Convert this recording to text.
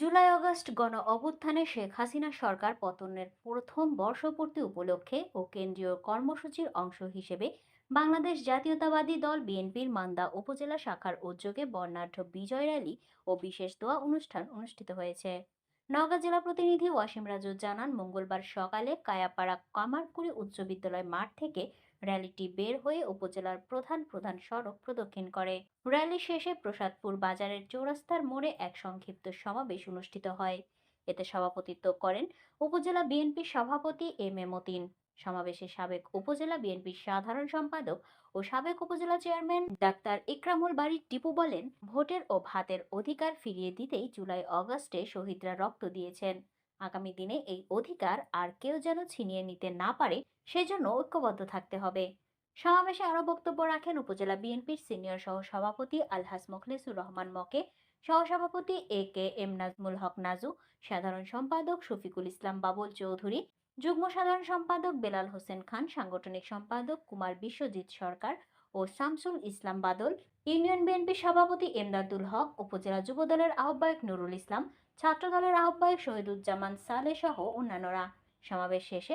July August গণ অভ্যুত্থানে শেখ হাসিনা সরকার পতনের প্রথম বর্ষপূর্তি উপলক্ষে ও কেন্দ্রীয় কর্মসূচির অংশ হিসেবে বাংলাদেশ জাতীয়তাবাদী দল বিএনপির মান্দা উপজেলা শাখার উদ্যোগে বর্ণাঢ্য বিজয় র্যালি ও বিশেষ দোয়া অনুষ্ঠান অনুষ্ঠিত হয়েছে। নওগাঁ জেলা প্রতিনিধি ওয়াসিম রাজু জানান, মঙ্গলবার সকালে কায়াপাড়া কামারকুড়ি উচ্চ বিদ্যালয় মাঠ থেকে র্যালিটি বের হয়ে উপজেলার প্রধান প্রধান সড়ক প্রদক্ষিণ করে। র্যালি শেষে প্রসাদপুর বাজারের চৌরাস্তার মোড়ে এক সংক্ষিপ্ত সমাবেশ অনুষ্ঠিত হয়। এতে সভাপতিত্ব করেন উপজেলা বিএনপির সভাপতি এম এ মতিন। সমাবেশে সাবেক উপজেলা বিএনপির সাধারণ সম্পাদক ও সাবেক উপজেলা চেয়ারম্যান ডাক্তার ইকরামুল বাড়ি টিপু বলেন, ভোটের ও ভাতের অধিকার ফিরিয়ে দিতেই জুলাই অগস্টে শহীদরা রক্ত দিয়েছেন। আগামী দিনে এই অধিকার আর কেউ যেন ছিনিয়ে নিতে না পারে, সেজন্য ঐক্যবদ্ধ থাকতে হবে। সমাবেশে আরও বক্তব্য রাখেন উপজেলা বিএনপির সিনিয়র সহ সভাপতি আলহাস মোখলেসুর রহমান মকে, সহসভাপতি এ কে এম নাজমুল হক নাজু, সাধারণ সম্পাদক শফিকুল ইসলাম বাবুল চৌধুরী, যুগ্ম সাধারণ সম্পাদক বেলাল হোসেন খান, সাংগঠনিক সম্পাদক কুমার বিশ্বজিৎ সরকার ও শামসুল ইসলাম বাদল, ইউনিয়ন বিএনপি সভাপতি এমদাদুল হক, উপজেলা যুবদলের আহ্বায়ক নুরুল ইসলাম, ছাত্রদলের আহ্বায়ক শহীদুজ্জামান সালে সহ অন্যান্যরা। সমাবেশ শেষে